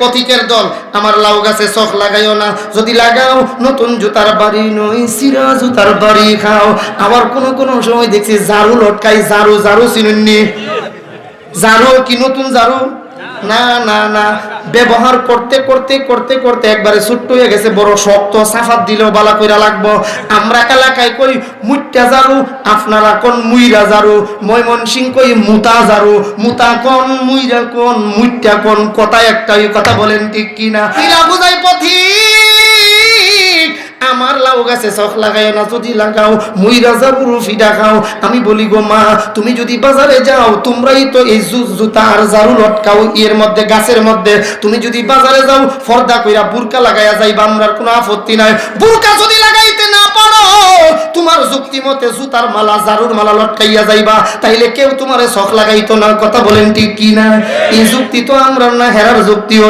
পথিকের দল। আমার লাউ গাছে চখ লাগাইও না। যদি লাগাও, নতুন জুতার বাড়ি নই সিরা জুতার বাড়ি খাও। আবার কোন কোন সময় দেখছি ঝাড়ু লটকাই ঝাড়ু ঝাড়ু চিনুননি। ঝাড়ু কি নতুন ঝাড়ু? না না না। ব্যবহার করতে করতে করতে করতে একবারে ছোট্ট হয়ে গেছে, বড় শক্ত, সাফাত দিলেও বালা কইরা লাগবো। আমরা এলাকায় কই মুইটা জারু, আপনারা কোন মুইরা জারু, ময়মন সিং কই, মুতা জারু, মুতা কোন মুইরা কোন মুইটা কোন কথা একটাই কথা বলেন ঠিক কিনা? লাউ গাছে চখ লাগাইও না, যদি লাগাও, মুই রাজা পুরু ফিডা খাও। আমি বলি, গো মা, তুমি যদি বাজারে যাও, তোমরাই তো এই জুত জুতা আর ঝাড়ু লটকাও এর মধ্যে, গাছের মধ্যে। তুমি যদি বাজারে যাও, ফর্দা কইরা বুরকা লাগাইয়া যাইবা, আমরার কোনো আপত্তি নাই। বুরকা যদি লাগাইতে না পারো, তোমার যুক্তি মতে জুতার মালা, ঝাড়ুর মালা লটকাইয়া যাইবা। তাইলে কেউ তোমারে শখ লাগাইতো না, কথা বলেন ঠিক কি না এই যুক্তি তো আমরা না, হেরার যুক্তি হই